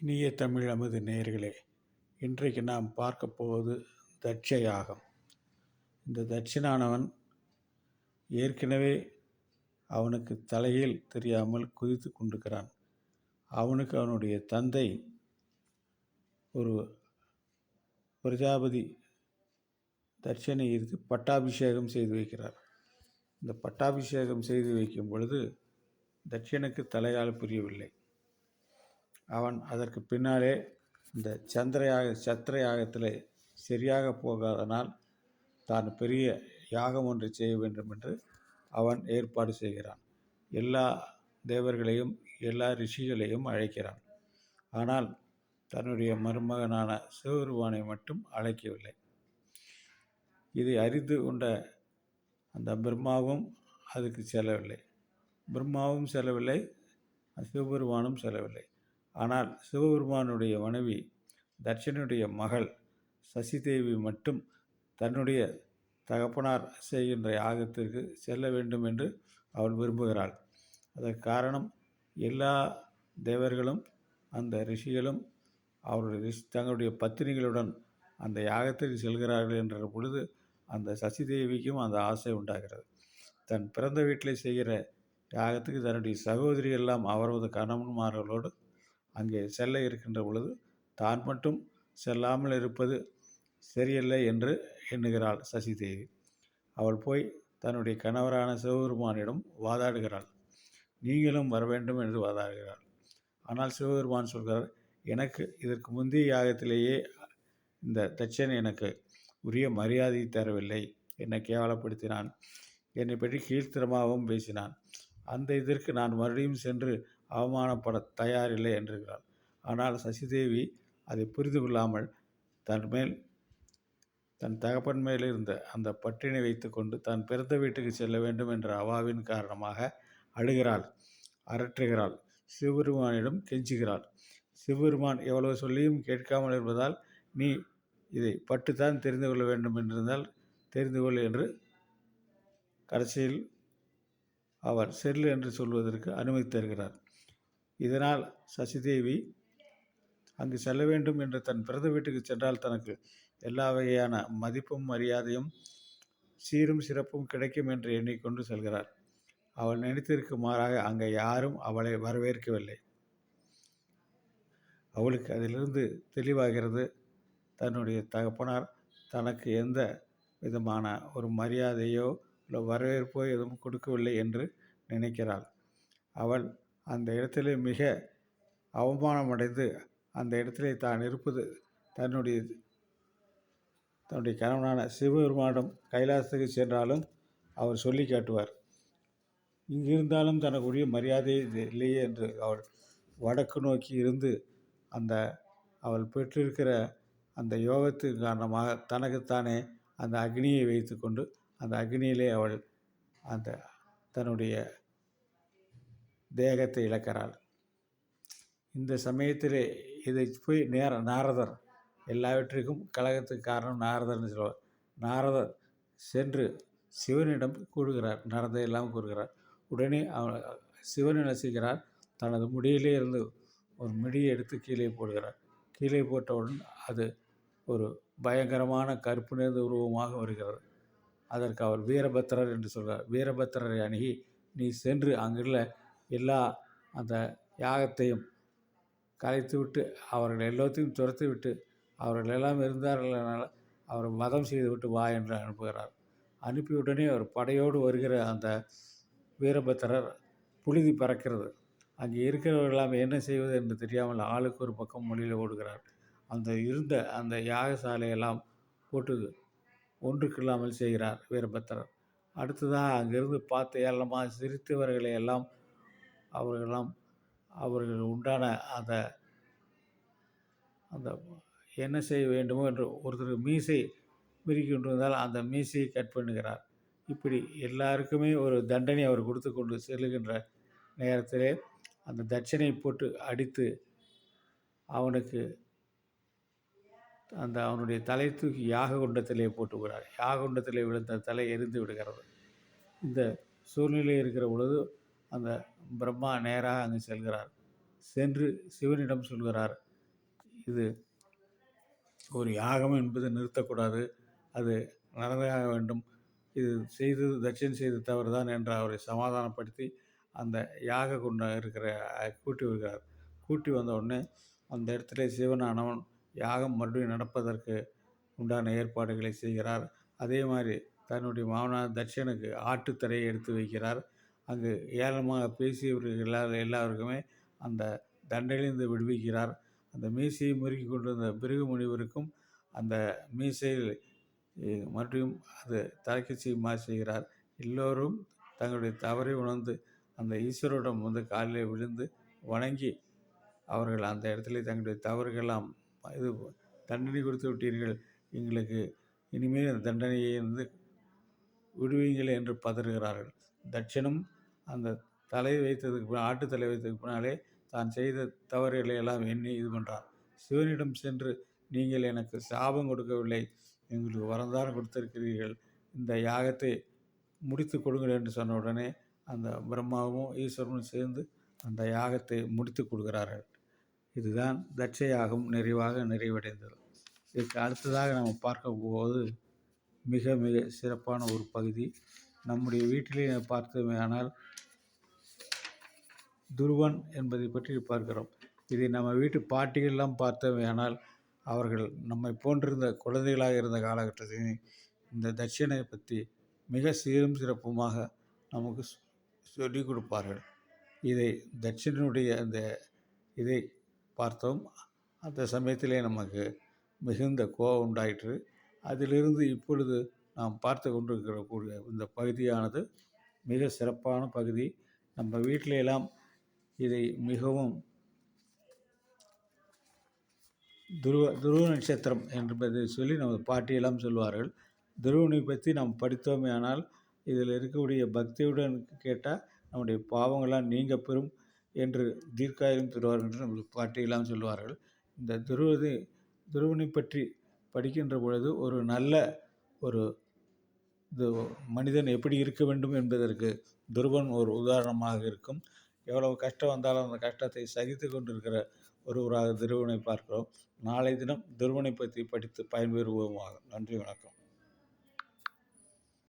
இனிய தமிழ் அமுது நேயர்களே இன்றைக்கு நாம் பார்க்க போவது தட்சயாகம். இந்த தட்சிணானவன் ஏற்கனவே அவனுக்கு தலையில் தெரியாமல் குதித்து கொண்டிருக்கிறான். அவனுக்கு அவனுடைய தந்தை ஒரு பிரஜாபதி தட்சணை இருந்து பட்டாபிஷேகம் செய்து வைக்கிறார். இந்த பட்டாபிஷேகம் செய்து வைக்கும் பொழுது தட்சனுக்கு தலையால் புரியவில்லை. அவன் அதற்கு பின்னாலே இந்த சந்திரயாக சத்திர யாகத்தில் சரியாக போகாதனால் தான் பெரிய யாகம் ஒன்று செய்ய வேண்டும் என்று அவன் ஏற்பாடு செய்கிறான். எல்லா தேவர்களையும் எல்லா ரிஷிகளையும் அழைக்கிறான். ஆனால் தன்னுடைய மருமகனான சிவபெருமானை மட்டும் அழைக்கவில்லை. இதை அறிந்து கொண்ட அந்த பிரம்மாவும் அதுக்கு செல்லவில்லை. பிரம்மாவும் செல்லவில்லை சிவபெருமானும் செல்லவில்லை. ஆனால் சிவபெருமானுடைய மனைவி தட்சனுடைய மகள் சசிதேவி மட்டும் தன்னுடைய தகப்பனார் செய்கின்ற யாகத்திற்கு செல்ல வேண்டும் என்று அவள் விரும்புகிறாள். அதற்கு காரணம் எல்லா தேவர்களும் அந்த ரிஷிகளும் அவருடைய ரிஷி தங்களுடைய பத்தினிகளுடன் அந்த யாகத்திற்கு செல்கிறார்கள் என்ற பொழுது அந்த சசிதேவிக்கும் அந்த ஆசை உண்டாகிறது. தன் பிறந்த வீட்டில் செய்கிற யாகத்துக்கு தன்னுடைய சகோதரி எல்லாம் அவரது கணவன்மார்களோடு அங்கே செல்ல இருக்கின்ற பொழுது தான் மட்டும் செல்லாமல் இருப்பது சரியல்ல என்று எண்ணுகிறாள் சசிதேவி. அவள் போய் தன்னுடைய கணவரான சிவபெருமானிடம் வாதாடுகிறாள். நீங்களும் வர வேண்டும் என்று வாதாடுகிறாள். ஆனால் சிவபெருமான் சொல்கிறார் எனக்கு இதற்கு முந்தைய யாகத்திலேயே இந்த தச்சன் எனக்கு உரிய மரியாதை தரவில்லை. என்னை கேவலப்படுத்தினான். என்னை பற்றி கீழ்த்தரமாகவும் பேசினான். அந்த இதற்கு நான் மறுபடியும் சென்று அவமானப்பட தயாரில்லை என்றிருக்கிறாள். ஆனால் சசிதேவி அதை புரிந்து கொள்ளாமல் தன் மேல் தன் தகப்பன் மேல் இருந்த அந்த பட்டினை வைத்துக்கொண்டு தான் பிறந்த வீட்டுக்கு செல்ல வேண்டும் என்ற அவாவின் காரணமாக அழுகிறாள் அரற்றுகிறாள் சிவபெருமானிடம் கெஞ்சுகிறாள். சிவபெருமான் எவ்வளவு சொல்லியும் கேட்காமல் இருப்பதால் நீ இதை பட்டுத்தான் தெரிந்து கொள்ள வேண்டும் என்றிருந்தால் தெரிந்து கொள் என்று கடைசியில் அவர் செல் என்று சொல்வதற்கு அனுமதி தருகிறார். இதனால் சசிதேவி அங்கு செல்ல வேண்டும் என்று தன் பிறந்த வீட்டுக்கு சென்றால் தனக்கு எல்லா வகையான மதிப்பும் மரியாதையும் சீரும் சிறப்பும் கிடைக்கும் என்று எண்ணிக்கொண்டு செல்கிறார். அவள் நினைத்திருக்கு மாறாக அங்கே யாரும் அவளை வரவேற்கவில்லை. அவளுக்கு அதிலிருந்து தெளிவாகிறது தன்னுடைய தகப்பனார் தனக்கு எந்த விதமான ஒரு மரியாதையோ இல்லை வரவேற்போ எதுவும் கொடுக்கவில்லை என்று நினைக்கிறாள். அவள் அந்த இடத்திலே மிக அவமானமடைந்து அந்த இடத்திலே தான் இருப்பது தன்னுடைய தன்னுடைய கணவனான சிவபெருமானிடம் கைலாசத்துக்கு சென்றாலும் அவர் சொல்லி காட்டுவார். இங்கு இருந்தாலும் தனக்குரிய மரியாதை இது இல்லையே என்று அவள் வடக்கு நோக்கி இருந்து அந்த அவள் பெற்றிருக்கிற அந்த யோகத்தின் காரணமாக தனக்குத்தானே அந்த அக்னியை வைத்துக்கொண்டு அந்த அக்னியிலே அவள் அந்த தன்னுடைய தேகத்தை இழக்கிறாள். இந்த சமயத்தில் இதை போய் நேர நாரதர் எல்லாவற்றிற்கும் கழகத்துக்கு காரணம் நாரதர்னு சொல்லுவார் நாரதர் சென்று சிவனிடம் கூறுகிறார் நடந்ததெல்லாம் கூறுகிறார். உடனே அவன் சிவன் ரசிக்கிறார் தனது முடியிலே இருந்து ஒரு மிடியை எடுத்து கீழே போடுகிறார். கீழே போட்டவுடன் அது ஒரு பயங்கரமான கருப்பு நிறைந்த உருவமாக வருகிறது. அதற்கு அவர் வீரபத்திரர் என்று சொல்கிறார். வீரபத்திரரை அணுகி நீ சென்று அங்குள்ள எல்லா அந்த யாகத்தையும் கலைத்து விட்டு அவர்கள் எல்லாத்தையும் துரத்து விட்டு அவர்கள் எல்லாம் இருந்தார்கள் அவர் மதம் செய்து விட்டு வா என்று அனுப்புகிறார். அனுப்பியுடனே அவர் படையோடு வருகிற அந்த வீரபத்திரர் புழுதி பறக்கிறது. அங்கே இருக்கிறவர்களாம் என்ன செய்வது என்று தெரியாமல் ஆளுக்கு ஒரு பக்கம் மொழியில் ஓடுகிறார். அந்த இருந்த அந்த யாகசாலையெல்லாம் போட்டு ஒன்றுக்கில்லாமல் செய்கிறார் வீரபத்திரர். அடுத்ததாக அங்கிருந்து பார்த்து ஏளனமாக சிரித்தவர்களை எல்லாம் அவர்களெல்லாம் அவர்கள் உண்டான அந்த அந்த என்ன செய்ய வேண்டுமோ என்று ஒருத்தர் மீசை மிருக்கி கொண்டிருந்தால் அந்த மீசையை கட் பண்ணுகிறார். இப்படி எல்லாருக்குமே ஒரு தண்டனை அவர் கொடுத்து கொண்டு செல்லுகின்ற நேரத்திலே அந்த தட்சணை போட்டு அடித்து அவனுக்கு அந்த அவனுடைய தலை தூக்கி யாக குண்டத்திலே போட்டு விடுகிறார் யாக குண்டத்திலே விழுந்த தலை எரிந்து விடுகிறது. இந்த சூழ்நிலை இருக்கிற பொழுது அந்த பிரம்மா நேராக அங்கு செல்கிறார். சென்று சிவனிடம் சொல்கிறார் இது ஒரு யாகம் என்பது நிறுத்தக்கூடாது. அது நடந்தாக வேண்டும். இது செய்தது தட்சிணம் செய்து தவறு தான் என்று அவரை சமாதானப்படுத்தி அந்த யாக குண்ட இருக்கிற கூட்டி வருகிறார். கூட்டி வந்த உடனே அந்த இடத்துல சிவனானவன் யாகம் மறுபடியும் நடப்பதற்கு உண்டான ஏற்பாடுகளை செய்கிறார். அதே மாதிரி தன்னுடைய மாமனார் தட்சனுக்கு ஆட்டுத்தரையை எடுத்து வைக்கிறார். அங்கு ஏளனமாக பேசியவர்கள் எல்லா எல்லாருக்குமே அந்த தண்டையிலிருந்து விடுவிக்கிறார். அந்த மீசையை முறுக்கி கொண்டிருந்த பிருகு முனிவருக்கும் அந்த மீசையில் மற்றும் மறுபடியும் அது தலைக்கு செய்யுமாறு செய்கிறார். எல்லோரும் தங்களுடைய தவறை உணர்ந்து அந்த ஈஸ்வரோடம் வந்து காலில் விழுந்து வணங்கி அவர்கள் அந்த இடத்துல தங்களுடைய தவறுகள்லாம் இது தண்டனை கொடுத்து விட்டீர்கள். எங்களுக்கு இனிமேல் அந்த தண்டனையை வந்து விடுவீங்கள் என்று பதறுகிறார்கள். தட்சனும் அந்த தலை வைத்ததுக்கு பின்னால் ஆட்டு தலை வைத்ததுக்கு பின்னாலே தான் செய்த தவறுகளை எல்லாம் எண்ணி இது பண்ணுறான் சிவனிடம் சென்று நீங்கள் எனக்கு சாபம் கொடுக்கவில்லை. எங்களுக்கு வரந்தாரம் கொடுத்திருக்கிறீர்கள். இந்த யாகத்தை முடித்து கொடுங்கள் என்று சொன்ன உடனே அந்த பிரம்மாவும் ஈஸ்வரனும் சேர்ந்து அந்த யாகத்தை முடித்து கொடுக்கிறார்கள். இதுதான் தட்ச யாகம் நிறைவாக நிறைவடைந்தது. இதுக்கு அடுத்ததாக நம்ம பார்க்க போவது மிக மிக சிறப்பான ஒரு பகுதி. நம்முடைய வீட்டிலே பார்த்தோமே ஆனால் துருவன் என்பதை பற்றி பார்க்கிறோம். இதை நம்ம வீட்டு பாட்டியெல்லாம் பார்த்தோமே அவர்கள் நம்மை போன்றிருந்த குழந்தைகளாக இருந்த காலகட்டத்தில் இந்த தட்சிணை பற்றி மிக சீரும் சிறப்புமாக நமக்கு சொல்லிக் கொடுப்பார்கள். இதை தட்சிணனுடைய அந்த இதை பார்த்தோம். அந்த சமயத்திலே நமக்கு மிகுந்த கோபம் உண்டாயிற்று. அதிலிருந்து இப்பொழுது நாம் பார்த்து கொண்டிருக்கிற கூடிய இந்த பகுதியானது மிக சிறப்பான பகுதி. நம்ம வீட்டிலெல்லாம் எல்லாம் இதை மிகவும் துருவ துருவ நட்சத்திரம் என்பதை சொல்லி நமது பாட்டியெல்லாம் சொல்வார்கள். துருவனை பற்றி நாம் படித்தோமே ஆனால் இதில் இருக்கக்கூடிய பக்தியுடன் கேட்டால் நம்முடைய பாவங்கள்லாம் நீங்க பெறும் என்று தீர்க்காயம் தருவார்கள் என்று நமது பாட்டியெல்லாம் சொல்வார்கள். இந்த துருவது துருவனை பற்றி படிக்கின்ற பொழுது ஒரு நல்ல ஒரு இது மனிதன் எப்படி இருக்க வேண்டும் என்பதற்கு துருவன் ஒரு உதாரணமாக இருக்கும். எவ்வளவு கஷ்டம் வந்தாலும் அந்த கஷ்டத்தை சகித்து கொண்டிருக்கிற ஒருவராக திருவனை பார்க்கிறோம். நாளை தினம் திருவனை பற்றி படித்து பயன்பெறுவோமாக. நன்றி வணக்கம்.